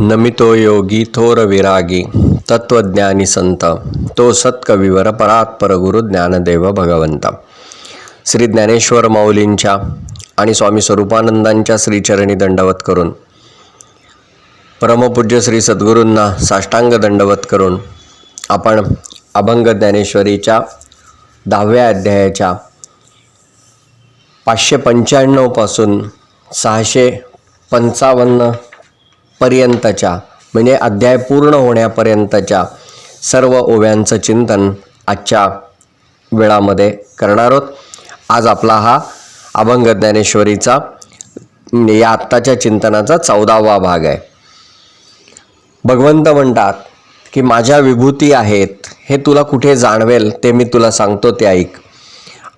नमितो योगी थोर विरागी तत्वज्ञानी संत तो सत्कविवर परात्पर गुरु ज्ञानदेव भगवंत. श्री ज्ञानेश्वर माऊलींच्या आणि स्वामी स्वरूपानंदांच्या श्रीचरणी दंडवत करून परमपूज्य श्री सद्गुरूंना साष्टांग दंडवत करून आपण अभंग ज्ञानेश्वरीच्या दहाव्या अध्यायाच्या पाचशे पंच्याण्णवपासून सहाशे पंचावन्न पर्यंतच्या म्हणजे अध्याय पूर्ण होण्यापर्यंतच्या सर्व ओव्यांचं चिंतन आजच्या वेळामध्ये करणार आहोत. आज आपला हा अभंग ज्ञानेश्वरीचा म्हणजे या आत्ताच्या चिंतनाचा चौदावा भाग आहे. भगवंत म्हणतात की माझ्या विभूती आहेत हे तुला कुठे जाणवेल ते मी तुला सांगतो ते ऐक.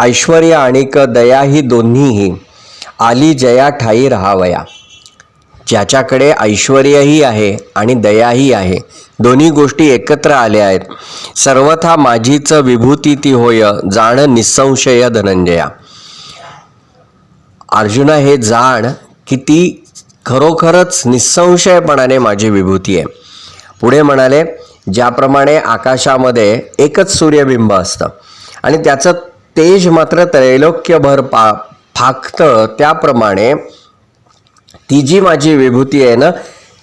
ऐश्वर्य आणि क दया ही दोन्हीही आली जया ठाई राहावया. ज्याच्याकडे ऐश्वर्यही आहे आणि दयाही आहे. दोन्ही गोष्टी एकत्र आल्या आहेत. सर्वथा माझीच विभूती ती होय जाण निसंशय धनंजया. अर्जुना हे जाण की ती खरोखरच निसंशयपणाने माझी विभूती आहे. पुढे म्हणाले ज्याप्रमाणे आकाशामध्ये एकच सूर्यबिंब असतं आणि त्याचं तेज मात्र त्रैलोक्यभर पा फाकतं त्याप्रमाणे ती जी माझी विभूती आहे ना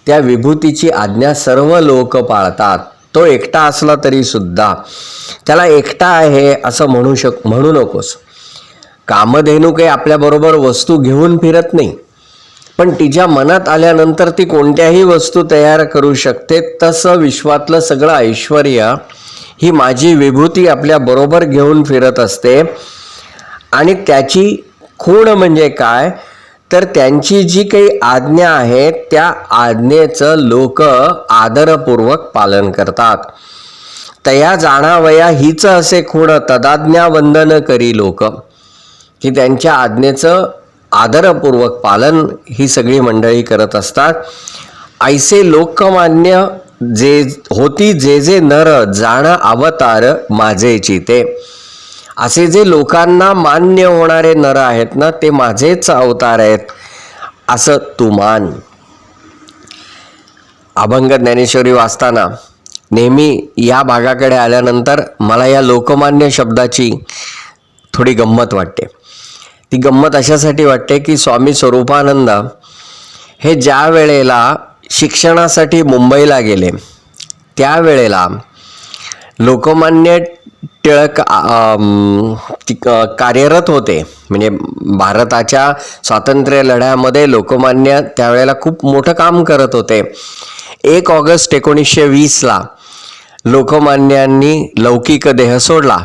त्या विभूतीची आज्ञा सर्व लोक पाळतात. तो एकटा असला तरी सुद्धा. त्याला एकटा आहे असं म्हणू शक म्हणू नकोस. कामधेनू काही आपल्याबरोबर वस्तू घेऊन फिरत नाही. पण तिच्या मनात आल्यानंतर ती कोणत्याही वस्तू तयार करू शकते तसं विश्वातलं सगळं ऐश्वर ही माझी विभूती आपल्याबरोबर घेऊन फिरत असते. आणि त्याची खूण म्हणजे काय? तर त्यांची जी काही आज्ञा आहे त्या आज्ञेचं लोक आदरपूर्वक पालन करतात. तया जाणावया हीच असे खूण तदाज्ञा वंदन करी लोक. की त्यांच्या आज्ञेचं आदरपूर्वक पालन ही सगळी मंडळी करत असतात. ऐसे लोकमान्य जे होती जे जे नर जाण अवतार माझे चिते. असे जे लोकांना मान्य होणारे नर आहेत ना ते माझेच अवतार आहेत असं तू मान. अभंग ज्ञानेश्वरी वाचताना नेहमी या भागाकडे आल्यानंतर मला या लोकमान्य शब्दाची थोडी गंमत वाटते. ती गंमत अशासाठी वाटते की स्वामी स्वरूपानंद हे ज्या वेळेला शिक्षणासाठी मुंबईला गेले त्यावेळेला लोकमान्य टिळक कार्यरत होते. म्हणजे भारताच्या स्वातंत्र्य लढ्यामध्ये लोकमान्य त्यावेळेला खूप मोठं काम करत होते. एक ऑगस्ट एकोणीसशे वीसला लोकमान्यांनी लौकिक देह सोडला.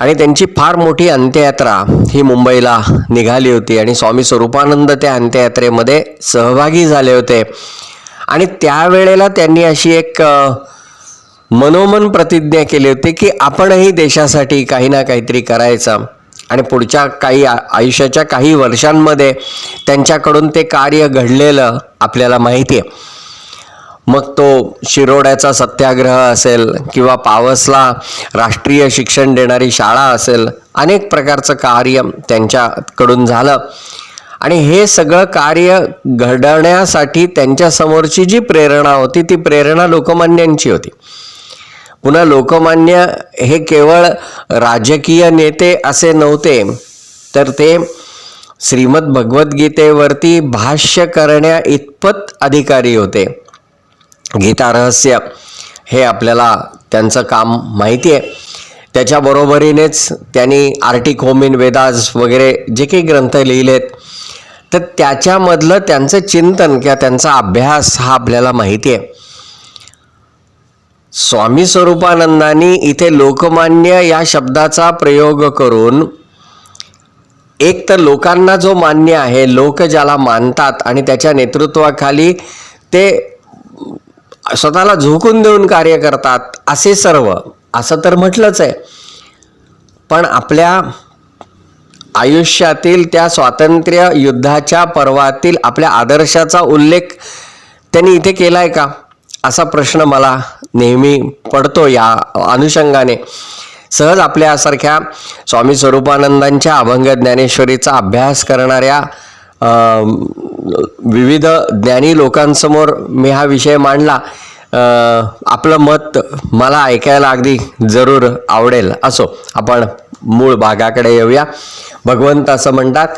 आणि त्यांची फार मोठी अंत्ययात्रा ही मुंबईला निघाली होती. आणि स्वामी स्वरूपानंद त्या अंत्ययात्रेमध्ये सहभागी झाले होते. आणि त्यावेळेला त्यांनी अशी एक मनोमन प्रतिज्ञा केली होती की आपणही देशासाठी काही ना काहीतरी करायचं. आणि पुढच्या काही आयुष्याच्या काही वर्षांमध्ये त्यांच्याकडून ते कार्य घडलेलं आपल्याला माहिती आहे मग तो शिरोड्याचा सत्याग्रह असेल किंवा पावसला राष्ट्रीय शिक्षण देणारी शाळा असेल अनेक प्रकारचं कार्य त्यांच्याकडून झालं. आणि हे सगळं कार्य घडवण्यासाठी त्यांच्यासमोरची जी प्रेरणा होती ती प्रेरणा लोकमान्यांची होती. पुन्हा लोकमान्य हे केवळ राजकीय नेते असे नव्हते तर ते श्रीमद भगवद्गीतेवरती भाष्य करण्या इतपत अधिकारी होते. गीता रहस्य हे आपल्याला त्यांचं काम माहिती आहे. त्याच्याबरोबरीनेच त्यांनी आर्टिक होमिन वेदाज वगैरे जे काही ग्रंथ लिहिलेत तर त्याच्यामधलं त्यांचं चिंतन किंवा त्यांचा अभ्यास हा आपल्याला माहिती आहे. स्वामी स्वरूपानंदांनी इथे लोकमान्य या शब्दाचा प्रयोग करून एक तर लोकांना जो मान्य आहे लोक ज्याला मानतात आणि त्याच्या नेतृत्वाखाली ते स्वतःला झोकून देऊन कार्य करतात असे सर्व. असं तर म्हटलंच आहे. पण आपल्या आयुष्यातील त्या स्वातंत्र्य युद्धाच्या पर्वातील आपल्या आदर्शाचा उल्लेख त्यांनी इथे केला आहे का? असा प्रश्न मला नेहमी पडतो या अनुषंगाने. सहज आपल्यासारख्या स्वामी स्वरूपानंदांच्या अभंग ज्ञानेश्वरीचा अभ्यास करणाऱ्या विविध ज्ञानी लोकांसमोर मी हा विषय मांडला आपलं मत मला ऐकायला अगदी जरूर आवडेल असो. आपण मूळ भागाकडे येऊया. भगवंत असं म्हणतात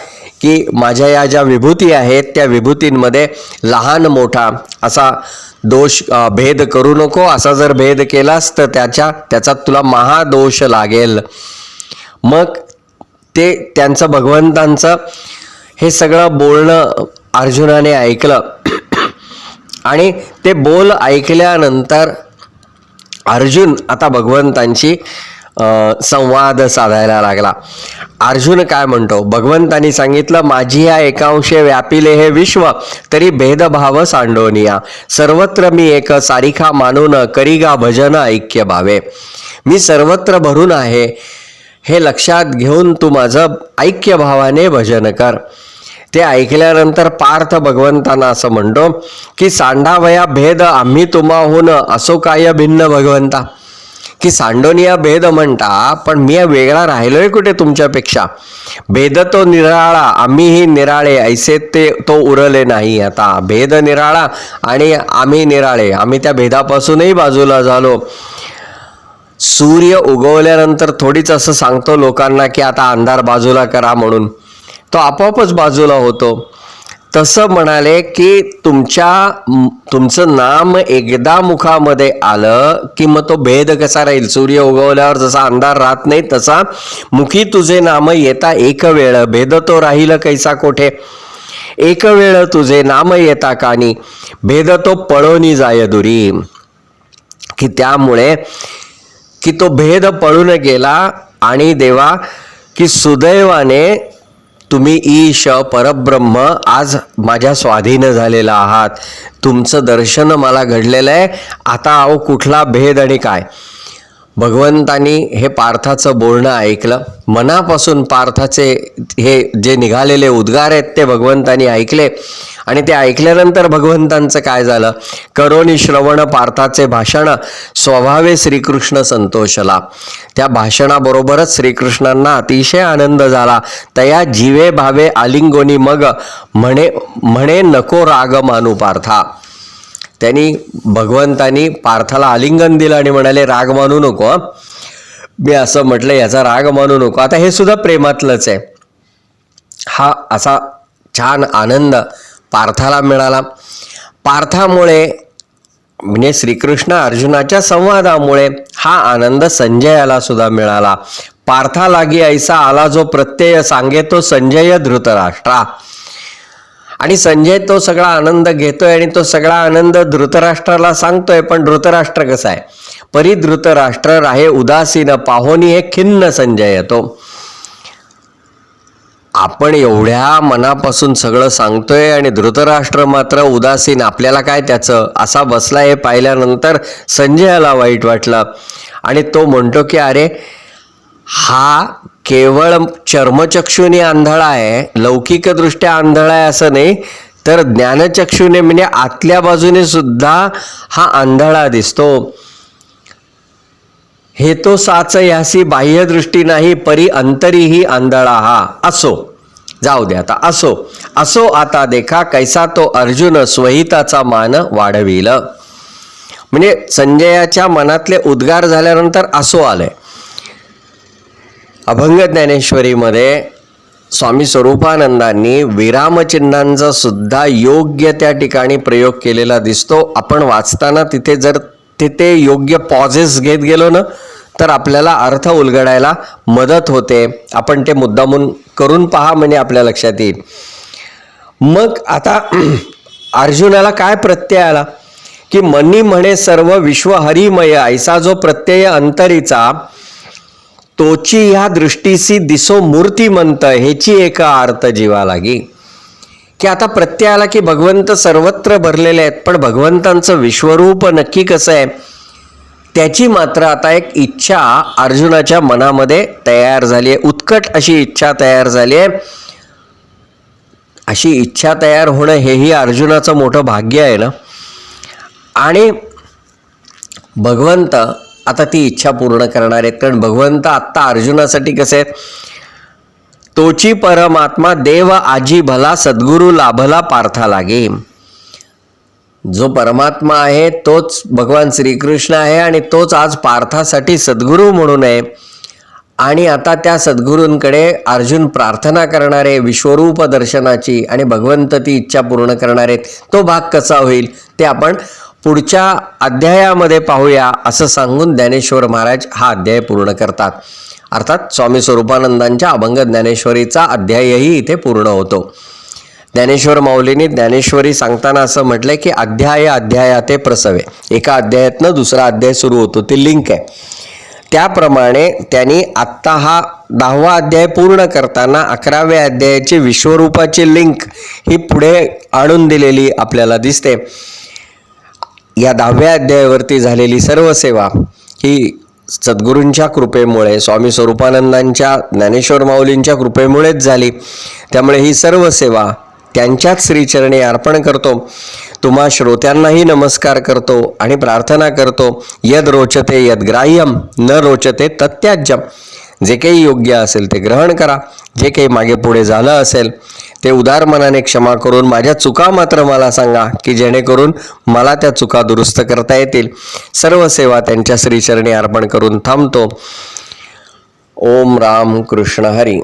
की माझ्या या ज्या विभूती आहेत त्या विभूतींमध्ये लहान मोठा असा दोष भेद करू नको. असा जर भेद केलास तर त्याच्या त्याचा तुला महादोष लागेल. मग ते त्यांचं भगवंतांचं हे सगळं बोलणं अर्जुनाने ऐकलं. आणि ते बोल ऐकल्यानंतर अर्जुन आता भगवंतांची संवाद साधायला लागला. अर्जुन काय म्हणतो? भगवंतांनी सांगितलं माझी या एकांशे व्यापिले हे विश्व तरी भेदभाव सांडोनिया. सर्वत्र मी एक सारिखा मानून करिगा भजन ऐक्य भावे. मी सर्वत्र भरून आहे हे लक्षात घेऊन तू माझं ऐक्य भावाने भजन कर. ते ऐकल्यानंतर पार्थ भगवंतांना असं म्हणतो की सांडावया भेद आम्ही तुम्हाहून असो काय भिन्न भगवंता? की सांडोनिया भेद म्हणता पण मी वेगळा राहिलोय कुठे तुमच्यापेक्षा? भेद तो निराळा आम्हीही निराळे ऐसे ते तो उरले नाही. आता भेद निराळा आणि आम्ही निराळे आम्ही त्या भेदापासूनही बाजूला झालो. सूर्य उगवल्यानंतर थोडीच असं सांगतो लोकांना की आता अंधार बाजूला करा म्हणून. तो आपोआपच बाजूला होतो. तसं म्हणाले की तुमच्या तुमचं नाम एकदा मुखामध्ये आलं की मग तो भेद कसा राहील? सूर्य उगवल्यावर जसा अंधार राहत नाही तसा मुखी तुझे नाम येता एक वेळ. भेद तो राहील कैसा कोठे? एक वेळ तुझे नाम येता कानी. भेद तो पळोनी जाय दुरी. की त्यामुळे की तो भेद पळून गेला आणि देवा की सुदैवाने तुम्ही ईश परब्रह्म आज माझ्या स्वाधीन झालेला आहात. तुमचं दर्शन मला घडलेलं आहे. आता अहो कुठला भेद आणि काय? भगवंतानी हे पार्थाचं बोलणं ऐकलं. मनापासून पार्थाचे हे जे निघालेले उद्गार आहेत ते भगवंतानी ऐकले. आणि ते ऐकल्यानंतर भगवंतांचं काय झालं? करोनी श्रवण पार्थाचे भाषण स्वभावे श्रीकृष्ण संतोषला. त्या भाषणाबरोबरच श्रीकृष्णांना अतिशय आनंद झाला. तया जीवे भावे आलिंगोनी मग म्हणे म्हणे नको राग मानू पार्था. त्यांनी भगवंतानी पार्थाला आलिंगन दिलं आणि म्हणाले राग मानू नको मी असं म्हटलं याचा राग मानू नको. आता हे सुद्धा प्रेमातलंच आहे. हा असा छान आनंद पार्थाला मिळाला. पार्थामुळे म्हणजे श्रीकृष्ण अर्जुनाच्या संवादामुळे हा आनंद संजयाला सुद्धा मिळाला. पार्थालागी ऐसा आला जो प्रत्यय सांगे तो संजय धृतराष्ट्रा. आणि संजय तो सगळा आनंद घेतोय आणि तो सगळा आनंद धृतराष्ट्राला सांगतोय पण धृतराष्ट्र कसा आहे? परी धृतराष्ट्र राहे उदासीन पाहोनी हे खिन्न संजय येतो आपण एवढ्या मनापासून सगळं सांगतोय आणि धृतराष्ट्र मात्र उदासीन आपल्याला काय त्याचं? असा बसला हे पाहिल्यानंतर संजयाला वाईट वाटलं. आणि तो म्हणतो की अरे हा केवळ चर्मचक्षुने आंधळा आहे लौकिकदृष्ट्या आंधळा आहे असं नाही तर ज्ञानचक्षुने म्हणजे आतल्या बाजूने सुद्धा हा आंधळा दिसतो. हे तो साच ह्यासी बाह्यदृष्टी नाही परी अंतरीही आंधळा हा. असो. जाऊ दे आता. असो. असो आता देखा कैसा तो अर्जुन स्वहिताचा मान वाढविल. म्हणजे संजयाच्या मनातले उद्गार झाल्यानंतर असो आलंय. अभंग ज्ञानेश्वरीमध्ये स्वामी स्वरूपानंदांनी विरामचिन्हांचा सुद्धा योग्य त्या ठिकाणी प्रयोग केलेला दिसतो. आपण वाचताना तिथे जर तिथे योग्य पॉझेस घेत गेलो ना तर आपल्याला अर्थ उलगडायला मदत होते. आपण ते मुद्दामून करून पहा म्हणजे आपल्या लक्षात येईल. मग आता अर्जुनाला काय प्रत्यय आला? की मनी म्हणे सर्व विश्व हरिमय ऐसा जो प्रत्यय अंतरीचा तोची ह्या दृष्टीसी दिसो मूर्तिमंत ह्याची एक अर्थ जीवा लागी की आता प्रत्यय आला की भगवंत सर्वत्र भरलेले आहेत पण भगवंतांचं विश्वरूप नक्की कसं आहे? त्याची मात्र आता एक इच्छा अर्जुनाच्या मनामध्ये तयार झाली आहे उत्कट अशी इच्छा तयार झाली आहे अशी इच्छा तयार होणं हेही अर्जुनाचं मोठं भाग्य आहे ना? आणि भगवंत आता ती इच्छा पूर्ण करणार आहेत कारण भगवंत आत्ता अर्जुनासाठी कसे आहेत? तोची परमात्मा देव आजी भला सद्गुरू लाभला पार्था लागे. जो परमात्मा आहे तोच भगवान श्रीकृष्ण आहे आणि तोच आज पार्थासाठी सद्गुरू म्हणून आहे. आणि आता त्या सद्गुरूंकडे अर्जुन प्रार्थना करणारे विश्वरूप दर्शनाची. आणि भगवंत ती इच्छा पूर्ण करणारे तो भाग कसा होईल ते आपण पुढच्या अध्यायामध्ये पाहूया असं सांगून ज्ञानेश्वर महाराज हा अध्याय पूर्ण करतात. अर्थात स्वामी स्वरूपानंदांच्या अभंग ज्ञानेश्वरीचा अध्यायही इथे पूर्ण होतो. ज्ञानेश्वर माऊलींनी ज्ञानेश्वरी सांगताना असं म्हटलंय की अध्याय अध्यायाते प्रसवे. एका अध्यायातनं दुसरा अध्याय सुरू होतो. ते लिंक आहे. त्याप्रमाणे त्यांनी आत्ता हा दहावा अध्याय पूर्ण करताना अकराव्या अध्यायाची विश्वरूपाची लिंक ही पुढे आणून दिलेली आपल्याला दिसते. या दहाव्या अध्यायावरती झालेली सर्व सेवा ही सद्गुरूंच्या कृपेमुळे स्वामी स्वरूपानंदांच्या ज्ञानेश्वर माऊलींच्या कृपेमुळेच झाली. त्यामुळे ही सर्व सेवा त्यांच्याच श्रीचरणी अर्पण करतो. तुम्हा श्रोत्यांनाही नमस्कार करतो आणि प्रार्थना करतो. यद रोचते यद ग्राह्यम न रोचते तत्याज्यम. जे काही योग्य असेल ते ग्रहण करा. जे काही मागे पुढे झालं असेल ते उदार मनाने क्षमा करून माझ्या चुका मात्र मला सांगा की जेणेकरून मला त्या चुका दुरुस्त करता येतील. सर्व सेवा त्यांच्या श्रीचरणी अर्पण करून थांबतो. ओम राम कृष्ण हरी.